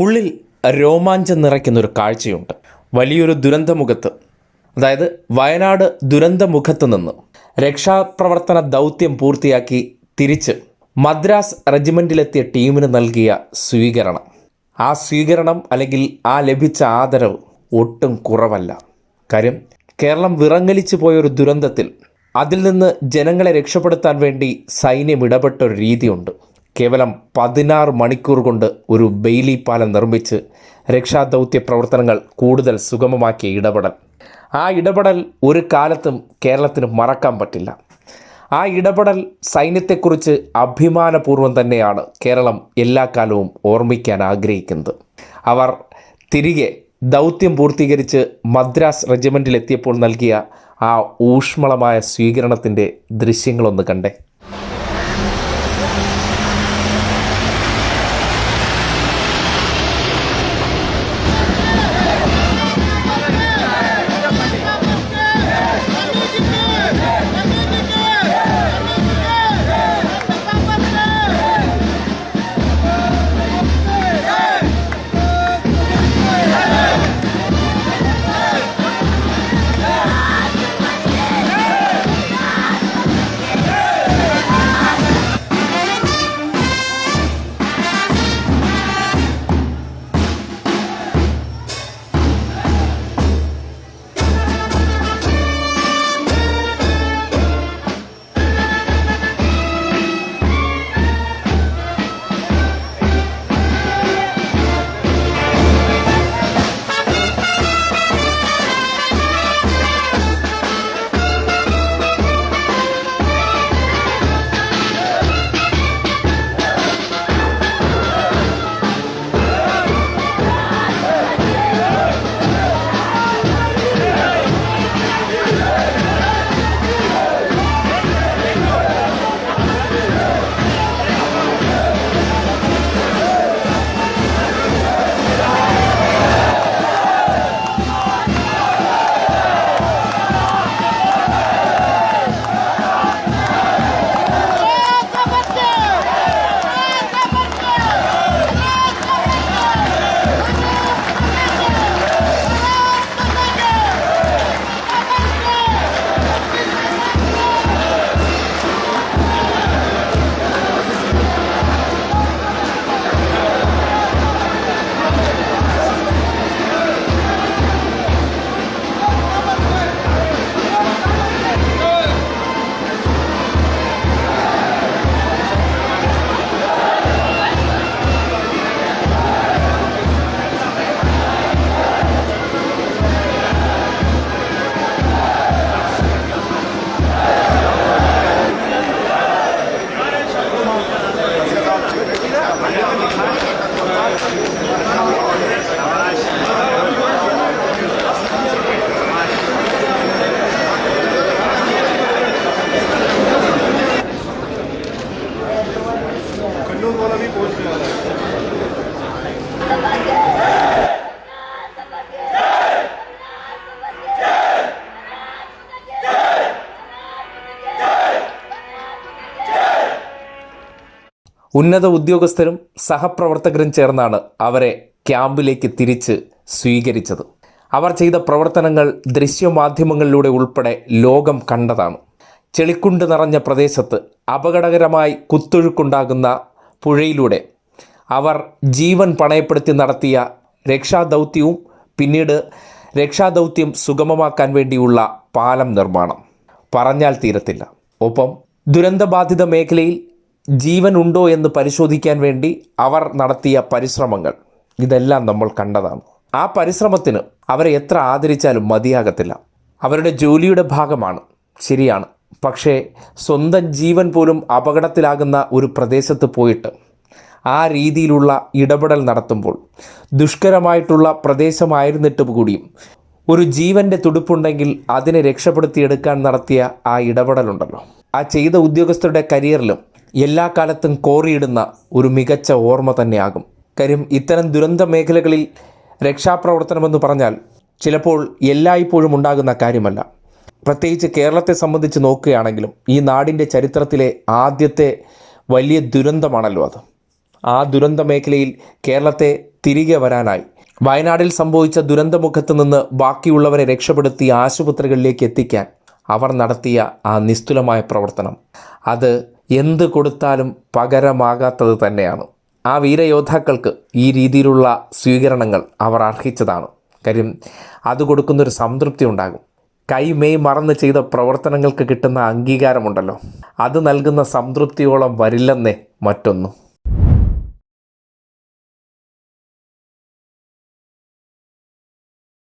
ഉള്ളിൽ രോമാഞ്ചം നിറയ്ക്കുന്ന ഒരു കാഴ്ചയുണ്ട്. വലിയൊരു ദുരന്തമുഖത്ത് അതായത് വയനാട് ദുരന്തമുഖത്ത് നിന്ന് രക്ഷാപ്രവർത്തന ദൗത്യം പൂർത്തിയാക്കി തിരിച്ച് മദ്രാസ് റെജിമെന്റിലെത്തിയ ടീമിന് നൽകിയ സ്വീകരണം. ആ സ്വീകരണം അല്ലെങ്കിൽ ആ ലഭിച്ച ആദരവ് ഒട്ടും കുറവല്ല. കാര്യം കേരളം വിറങ്ങലിച്ചു പോയൊരു ദുരന്തത്തിൽ അതിൽ നിന്ന് ജനങ്ങളെ രക്ഷപ്പെടുത്താൻ വേണ്ടി സൈന്യം ഇടപെട്ട ഒരു രീതിയുണ്ട്. കേവലം പതിനാറ് മണിക്കൂർ കൊണ്ട് ഒരു ബെയിലി പാലം നിർമ്മിച്ച് രക്ഷാദൗത്യ പ്രവർത്തനങ്ങൾ കൂടുതൽ സുഗമമാക്കിയ ഇടപെടൽ. ആ ഇടപെടൽ ഒരു കാലത്തും കേരളത്തിന് മറക്കാൻ പറ്റില്ല. ആ ഇടപെടൽ സൈന്യത്തെക്കുറിച്ച് അഭിമാനപൂർവം തന്നെയാണ് കേരളം എല്ലാ കാലവും ഓർമ്മിക്കാൻ ആഗ്രഹിക്കുന്നത്. അവർ തിരികെ ദൗത്യം പൂർത്തീകരിച്ച് മദ്രാസ് റെജിമെന്റിലെത്തിയപ്പോൾ നൽകിയ ആ ഊഷ്മളമായ സ്വീകരണത്തിന്റെ ദൃശ്യങ്ങളൊന്ന് കണ്ടേ. ഉന്നത ഉദ്യോഗസ്ഥരും സഹപ്രവർത്തകരും ചേർന്നാണ് അവരെ ക്യാമ്പിലേക്ക് തിരിച്ച് സ്വീകരിച്ചത്. അവർ ചെയ്ത പ്രവർത്തനങ്ങൾ ദൃശ്യമാധ്യമങ്ങളിലൂടെ ഉൾപ്പെടെ ലോകം കണ്ടതാണ്. ചെളിക്കുണ്ട് നിറഞ്ഞ പ്രദേശത്ത് അപകടകരമായി കുത്തൊഴുക്കുണ്ടാകുന്ന പുഴയിലൂടെ അവർ ജീവൻ പണയപ്പെടുത്തി നടത്തിയ രക്ഷാദൗത്യവും പിന്നീട് രക്ഷാദൗത്യം സുഗമമാക്കാൻ വേണ്ടിയുള്ള പാലം നിർമ്മാണം. പറഞ്ഞാൽ തീരത്തില്ല. ഒപ്പം ദുരന്തബാധിത മേഖലയിൽ ജീവൻ ഉണ്ടോ എന്ന് പരിശോധിക്കാൻ വേണ്ടി അവർ നടത്തിയ പരിശ്രമങ്ങൾ. ഇതെല്ലാം നമ്മൾ കണ്ടതാണ്. ആ പരിശ്രമത്തിന് അവരെ എത്ര ആദരിച്ചാലും മതിയാകത്തില്ല. അവരുടെ ജോലിയുടെ ഭാഗമാണ്. ശരിയാണ്. പക്ഷേ സ്വന്തം ജീവൻ പോലും അപകടത്തിലാകുന്ന ഒരു പ്രദേശത്ത് പോയിട്ട് ആ രീതിയിലുള്ള ഇടപെടൽ നടത്തുമ്പോൾ ദുഷ്കരമായിട്ടുള്ള പ്രദേശമായിരുന്നിട്ട് കൂടിയും ഒരു ജീവന്റെ തുടുപ്പുണ്ടെങ്കിൽ അതിനെ രക്ഷപ്പെടുത്തിയെടുക്കാൻ നടത്തിയ ആ ഇടപെടലുണ്ടല്ലോ. ആ ചെയ്ത ഉദ്യോഗസ്ഥരുടെ കരിയറിലും എല്ലാ കാലത്തും കോറിയിടുന്ന ഒരു മികച്ച ഓർമ്മ തന്നെയാകും. കാര്യം ഇത്തരം ദുരന്ത മേഖലകളിൽ രക്ഷാപ്രവർത്തനമെന്ന് പറഞ്ഞാൽ ചിലപ്പോൾ എല്ലായ്പ്പോഴും ഉണ്ടാകുന്ന കാര്യമല്ല. പ്രത്യേകിച്ച് കേരളത്തെ സംബന്ധിച്ച് നോക്കുകയാണെങ്കിലും ഈ നാടിന്റെ ചരിത്രത്തിലെ ആദ്യത്തെ വലിയ ദുരന്തമാണല്ലോ അത്. ആ ദുരന്ത മേഖലയിൽ കേരളത്തെ തിരികെ വരാനായി വയനാടിൽ സംഭവിച്ച ദുരന്തമുഖത്ത് നിന്ന് ബാക്കിയുള്ളവരെ രക്ഷപ്പെടുത്തി ആശുപത്രികളിലേക്ക് എത്തിക്കാൻ അവർ നടത്തിയ ആ നിസ്തുലമായ പ്രവർത്തനം. അത് എന്ത് കൊടുത്താലും പകരമാകാത്തത് തന്നെയാണ്. ആ വീരയോദ്ധാക്കൾക്ക് ഈ രീതിയിലുള്ള സ്വീകരണങ്ങൾ അവർ അർഹിച്ചതാണ്. കാര്യം അത് കൊടുക്കുന്നൊരു സംതൃപ്തി ഉണ്ടാകും. കൈ മെയ് മറന്ന് ചെയ്ത പ്രവർത്തനങ്ങൾക്ക് കിട്ടുന്ന അംഗീകാരമുണ്ടല്ലോ. അത് നൽകുന്ന സംതൃപ്തിയോളം വരില്ലെന്നേ മറ്റൊന്നും.